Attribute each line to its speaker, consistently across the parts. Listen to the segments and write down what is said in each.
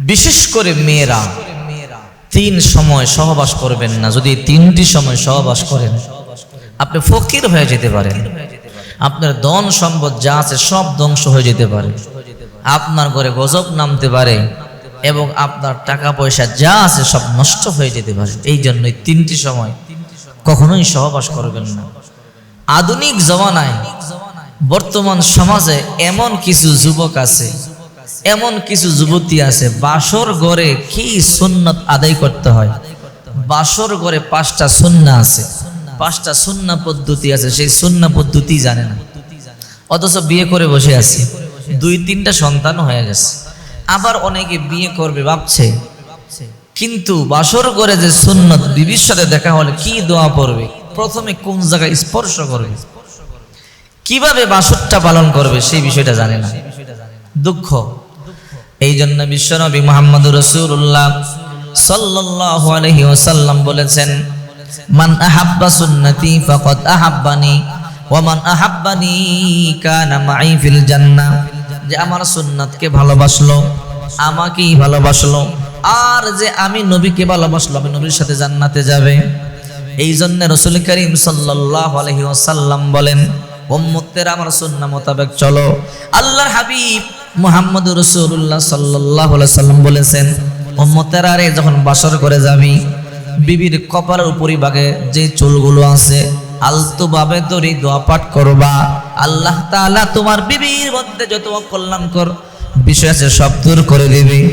Speaker 1: বিশেষ করে মেয়েরা, তিন সময় সহবাস করবেন না, যদি তিনটি সময় সহবাস করেন, আপনি ফকির হয়ে যেতে পারেন। আপনার ধন সম্পদ যা আছে সব ধ্বংস হয়ে যেতে পারে। আপনার ঘরে গজব নামতে পারে এবং আপনার টাকা পয়সা যা আছে সব নষ্ট হয়ে যেতে পারে। এই জন্যই তিনটি সময় কখনোই সহবাস করবেন না। আধুনিক জমানায় বর্তমান সমাজে এমন কিছু যুবক আছে এমন কিছু যুবতী আছে, বাসর ঘরে কি সুন্নত আদায় করতে হয়? বাসর ঘরে পাঁচটা সুন্না আছে। পাঁচটা সুন্না পদ্ধতি আছে, সেই সুন্না পদ্ধতি জানে না। অথচ বিয়ে করে বসে আছে। দুই, তিনটা সন্তান হয়ে গেছে। আবার অনেকে বিয়ে করবে, ভাবছে। কিন্তু বাসর করে যে সুন্নত বিবির সাথে দেখা হলে কি দোয়া পড়বে? প্রথমে কোন জায়গায় স্পর্শ করবে? কীভাবে বাসরটা পালন করবে, সেই বিষয়টা জানে না। দুঃখ। এই জন্য বিশ্বনবী মোহাম্মদ রসুল্লাহ সাল্লাল্লাহু আলাইহি ওয়াসাল্লাম বলেছেন, মান আহাব্বা সুন্নতি ফাকাদ আহাব্বানি, ওয়া মান আহাব্বানি কানা মাই ফিল জান্না যে আমার সুন্নাতকে ভালোবাসলো, আমাকেই ভালোবাসলো, আর যে আমি নবীকে ভালোবাসলো, আমি নবীর সাথে জান্নাতে যাবে। এই জন্য রসুল করিম সাল্লাল্লাহু আলাইহি ওয়াসাল্লাম বলেন, উম্মতের আমার সুন্নাহ মোতাবেক চলো, আল্লাহর হাবিব মুহাম্মদ রাসূলুল্লাহ সাল্লাল্লাহু আলাইহি সাল্লাম বলেছেন, উম্মতের আরে যখন বাসর করে যাবি, বিবির কপালের উপরিভাগে যে চুলগুলো আছে আলতু ভাবে তরি দোয়া পাঠ করবা। আল্লাহ তাআলা তোমার বিবির মধ্যে যত অকল্যাণকর বিষয় আছে সব দূর করে দিবে।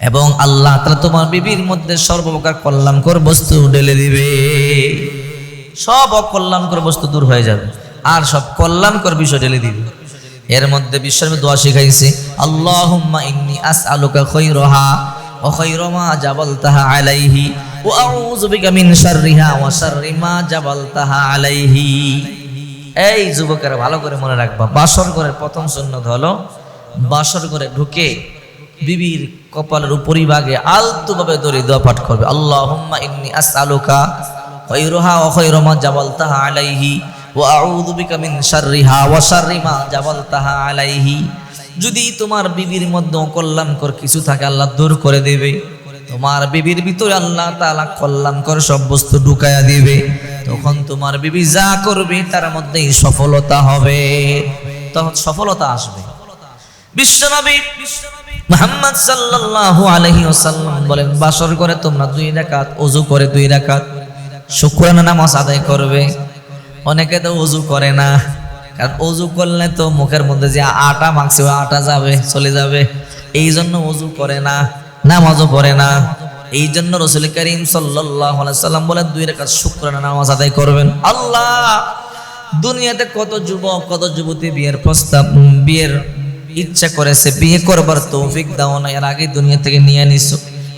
Speaker 1: এবং আল্লাহ তাআলা তোমার বিবির মধ্যে সর্বপ্রকার কল্যাণকর বস্তু ঢেলে দিবে। সব অকল্যাণকর বস্তু দূর হয়ে যাবে। আর সব কল্যাণকর বিষয় ঢেলে দিবে। এর মধ্যে বিশ্বের দোয়া শিখাইছে, আল্লাহুম্মা ইন্নি আসআলুকা খায়রাহা ওয়া খায়রা মা জাবালতাহা আলাইহি ওয়া আউযু বিকা মিন শাররিহা ওয়া শাররি মা জাবালতাহা আলাইহি। এই যুবকেরা ভালো করে মনে রাখবা, বাসর ঘরের প্রথম সুন্নত হলো, বাসর ঘরে ঢুকে বিবির কপালের উপরিভাগে আলতুভাবে ধরে দোয়া পাঠ করবে, আল্লাহুম্মা ইন্নি আসআলুকা খায়রাহা ওয়া খায়রা মা জাবালতাহা আলাইহি। বিকা মিন শাররিহা ওয়া শাররি মা আলাইহি। যদি তোমার বিবির মধ্যে অকল্যাণকর কিছু থাকে, আল্লাহ দূর করে দেবে। তোমার বিবির ভিতরে আল্লাহ তাআলা কল্যাণকর সব বস্তু ঢুকায়া দিবে। তখন তোমার বিবি যা করবে, তার মধ্যেই সফলতা হবে। তখন সফলতা আসবে। বিশ্বনবী মুহাম্মদ সাল্লাল্লাহু আলাইহি ওয়াসাল্লাম বলেন, বাসর করে তোমরা দুই রাকাত, ওযু করে দুই রাকাত। শুকরানা নামাজ আদায় করবে। অনেকে তো ওযু করে না। কারণ ওযু করলে তো মুখের মধ্যে যে আটা মাখছে আটা যাবে, চলে যাবে। এই জন্য ওযু করে না, নামাজও পড়ে না। এই জন্য রসুল করিম সাল্লাম বলেন দুই রাকাত শুকরানা নামাজ আদায় করবেন। আল্লাহ, দুনিয়াতে কত যুবক, কত যুবতী বিয়ের প্রস্তাব, বিয়ের ইচ্ছা করেছে, বিয়ে করবার তৌফিক দাও না, এর আগে দুনিয়া থেকে নিয়ে নিছো।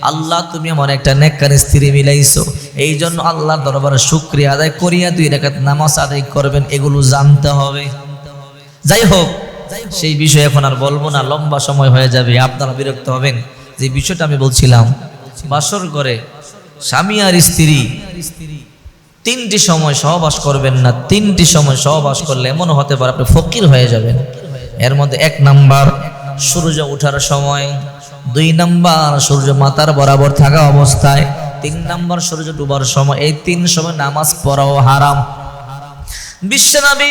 Speaker 1: আল্লাহ, তুমি আমার একটা নেককার স্ত্রী মিলাইছো। এই জন্য আল্লাহর দরবারে শুক্রিয়া আদায় করিয়া দুই রেখাত নামাজ আদায় করবেন, এগুলো জানতে হবে। যাই হোক, সেই বিষয়ে এখন আর বলব না, লম্বা সময় হয়ে যাবে, আপনারা বিরক্ত হবেন। যে বিষয়টা আমি বলছিলাম, বাসর করে স্বামী আর স্ত্রী তিনটি সময় সহবাস করবেন না, তিনটি সময় সহবাস করলে এমন হতে পারে আপনি ফকির হয়ে যাবেন। এর মধ্যে এক নাম্বার, সূর্য ওঠার সময় দুই নাম্বার সূর্য মাতার বরাবর থাকা অবস্থায়, তিন নাম্বার সূর্য ডুবার সময়, এই তিন সময় নামাজ পড়াও হারাম। বিশ্বনবী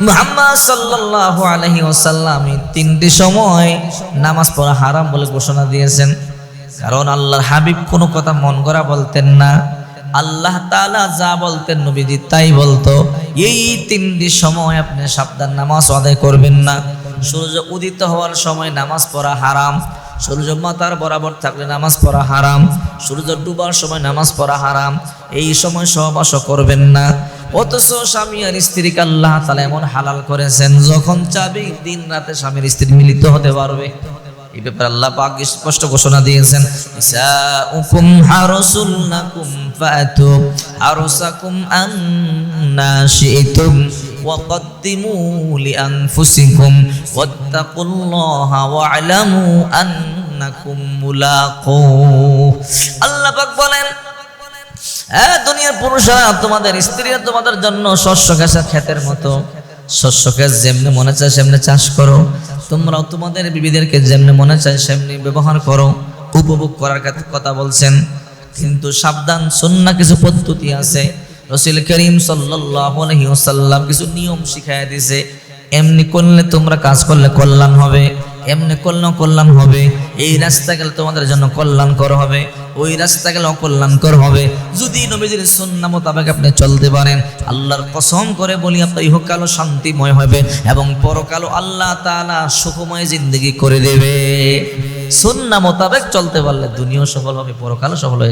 Speaker 1: মুহাম্মদ সাল্লাল্লাহু আলাইহি ওয়াসাল্লাম তিনটি সময় নামাজ পড়া হারাম বলে ঘোষণা দিয়েছেন। কারণ আল্লাহর হাবিব কোনো কথা মন করা বলতেন না। আল্লাহ তাআলা যা বলতেন নবীজি তাই বলতো। এই তিনটি সময় আপনি সাবধান নামাজ আদায় করবেন না। সূর্য উদিত হওয়ার সময় নামাজ পড়া হারাম। সূর্য মাতার বরাবর থাকলে নামাজ পড়া হারাম। সূর্য ডুবার সময় নামাজ পড়া হারাম। এই সময় সহবাস করবেন না। অথচ স্বামী আর স্ত্রীকে আল্লাহ তালা এমন হালাল করেছেন, যখন চাবি দিন রাতে স্বামীর স্ত্রী মিলিত হতে পারবে। এই ব্যাপারে আল্লাহ পাক স্পষ্ট ঘোষণা দিয়েছেন ইসাউকুম হারসুল লাকুম ফাতু وقدموا لأنفسكم واتقوا الله واعلموا أنكم ملاقوه আল্লাহ পাক বলেন হ্যাঁ দুনিয়ার পুরুষরা তোমাদের স্ত্রীরা তোমাদের জন্য শস্য ঘাসা ক্ষেতের মতো শস্য ক্ষেত যেমনি মনে চায় সেমনি চাষ করো তোমরাও তোমাদের বিবিদেরকে যেমনি মনে চায় সেমনি ব্যবহার করো উপভোগ করার কথা- কথা বলছেন কিন্তু সাবধান সন্না কিছু পদ্ধতি আছে রসুল করিম আলাইহি কিছু নিয়ম শিখাইয়া দিছে। এমনি করলে তোমরা কাজ করলে কল্যাণ হবে, এমনি করলেও কল্যাণ হবে। এই রাস্তা গেলে তোমাদের জন্য কল্যাণকর হবে, ওই রাস্তা গেলে অকল্যাণকর হবে। যদি নবীজির সন্না মোতাবেক আপনি চলতে পারেন, আল্লাহর কসম করে বলি আপনার ইহকালও শান্তিময় হবে এবং পরকালও আল্লাহ তাআলা সুখময় জিন্দগি করে দেবে। সন্না মোতাবেক চলতে পারলে দুনিয়াও সফল হবে, পরকালও সফল হয়ে যাবে।